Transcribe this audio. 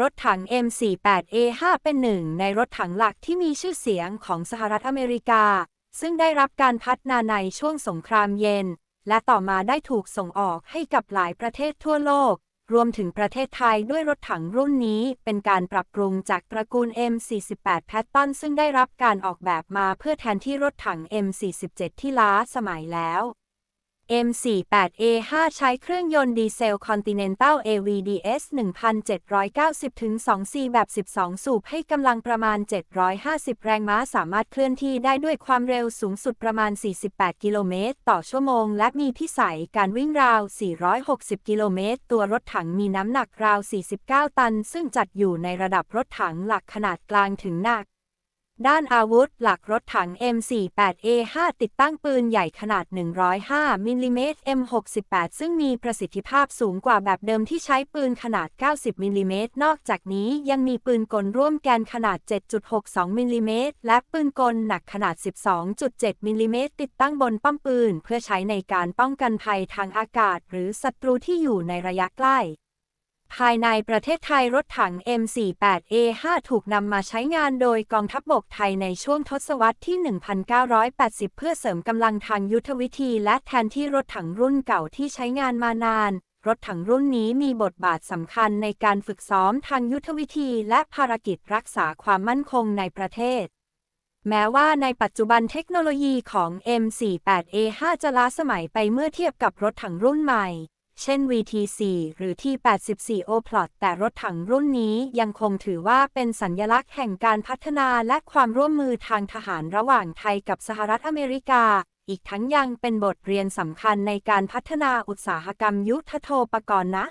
รถถัง M48A5 เป็นหนึ่งในรถถังหลักที่มีชื่อเสียงของสหรัฐอเมริกา ซึ่งได้รับการพัฒนาในช่วงสงครามเย็น และต่อมาได้ถูกส่งออกให้กับหลายประเทศทั่วโลก รวมถึงประเทศไทยด้วยรถถังรุ่นนี้ เป็นการปรับปรุงจากตระกูล M48 แพตตอนซึ่งได้รับการออกแบบมาเพื่อแทนที่รถถัง M47 ที่ล้าสมัยแล้ว M48A5 ใช้เครื่องยนต์ดีเซล Continental AVDS 1790-2C แบบ 12 สูบให้กำลังประมาณ 750 แรงม้าสามารถเคลื่อนที่ได้ด้วยความเร็วสูงสุดประมาณ 48 กิโลเมตร ต่อชั่วโมง และมีพิสัยการวิ่งราว 460 กิโลเมตร ตัวรถถังมีน้ำหนักราว 49 ตัน ซึ่งจัดอยู่ในระดับรถถังหลักขนาดกลางถึงหนัก ด้านอาวุธหลักรถถัง M48A5 ติดตั้งปืนใหญ่ขนาด 105มิลลิเมตร M68 ซึ่งมีประสิทธิภาพสูงกว่าแบบเดิมที่ใช้ปืนขนาด 90มิลลิเมตรนอกจากนี้ยังมีปืนกลร่วมแกนขนาด 7.62มิลลิเมตรและปืนกลหนักขนาด 12.7มิลลิเมตรติดตั้งบนป้อมปืน เพื่อใช้ในการป้องกันภัยทางอากาศ หรือศัตรูที่อยู่ในระยะใกล้ ภายในประเทศไทยรถถัง M48A5 ถูกนำมาใช้งานโดยกองทัพบบกไทยในช่วงทศวรรษที่ 1980 เพื่อเสริมกำลังทางยุทธวิธีและแทนที่รถถังรุ่นเก่าที่ใช้งานมานาน รถถังรุ่นนี้มีบทบาทสำคัญในการฝึกซ้อมทางยุทธวิธีและภารกิจรักษาความมั่นคงในประเทศแม้ว่าในปัจจุบันเทคโนโลยีของ M48A5 จะล้าสมัยไปเมื่อเทียบกับรถถังรุ่นใหม่ เช่น VT4 หรือ T84 O-Plot แต่รถถังรุ่นนี้ยังคงถือว่าเป็นสัญญลักษณ์แห่งการพัฒนาและความร่วมมือทางทหารระหว่างไทยกับสหรัฐอเมริกา อีกทั้งยังเป็นบทเรียนสำคัญในการพัฒนาอุตสาหกรรมยุทธโทปกรณ์นะ